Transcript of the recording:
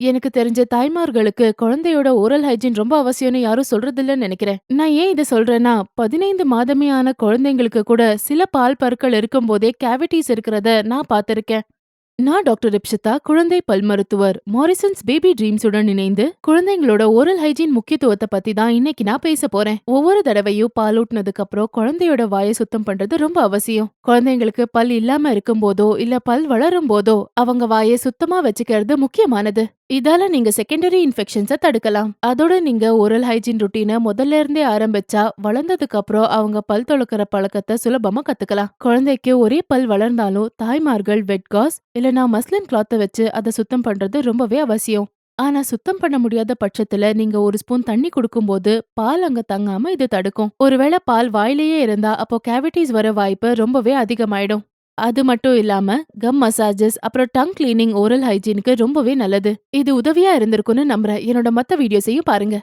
எனக்கு தெரிஞ்ச தாய்மார்களுக்கு குழந்தையோட ஓரல் ஹைஜீன் ரொம்ப அவசியம்னு யாரும் சொல்றதில்லன்னு நினைக்கிறேன் நான் ஏன் இத சொல்றேன்னா, 15 மாதமே ஆன குழந்தைங்களுக்கு கூட சில பால் பற்கள் இருக்கும்போதே கேவிட்டீஸ் இருக்கிறத நான் பார்த்திருக்கேன். நான் டாக்டர் ரிப்ஷிதா, குழந்தை பல் மருத்துவர். மாரிசன்ஸ் பேபி ட்ரீம்ஸுடன் இணைந்து குழந்தைங்களோட ஓரல் ஹைஜீன் முக்கியத்துவத்தை பத்தி தான் இன்னைக்கு நான் பேச போறேன். ஒவ்வொரு தடவையும் பாலூட்டுனதுக்கு அப்புறம் குழந்தையோட வாயை சுத்தம் பண்றது ரொம்ப அவசியம். குழந்தைங்களுக்கு பல் இல்லாம இருக்கும்போதோ, இல்ல பல் வளரும் போதோ அவங்க வாயை சுத்தமா வச்சுக்கிறது முக்கியமானது. இதால நீங்க செகண்டரி இன்ஃபெக்ஷன்ஸை தடுக்கலாம். அதோட நீங்க ஓரல் ஹைஜீன் ரொட்டீன முதல்ல இருந்தே ஆரம்பிச்சா, வளர்ந்ததுக்கு அப்புறம் அவங்க பல் தொழுக்கிற பழக்கத்தை சுலபமா கத்துக்கலாம். குழந்தைக்கு ஒரே பல் வளர்ந்தாலும் தாய்மார்கள் வெட் காஸ் இல்லனா மஸ்லின் கிளாத்த வச்சு அத சுத்தம் பண்றது ரொம்பவே அவசியம். ஆனா சுத்தம் பண்ண முடியாத பட்சத்துல நீங்க ஒரு ஸ்பூன் தண்ணி குடுக்கும்போது பால் அங்க தங்காம இது தடுக்கும். ஒருவேளை பால் வாயிலேயே இருந்தா அப்போ கேவிட்டிஸ் வர வாய்ப்பு ரொம்பவே அதிகமாயிடும். அது மட்டும் இல்லாம கம் மசாஜஸ் அப்புறம் டங் கிளீனிங் ஓரல் ஹைஜீனுக்கு ரொம்பவே நல்லது. இது உதவியா இருந்திருக்கும்னு நம்புறேன். என்னோட மத்த வீடியோஸையும் பாருங்க.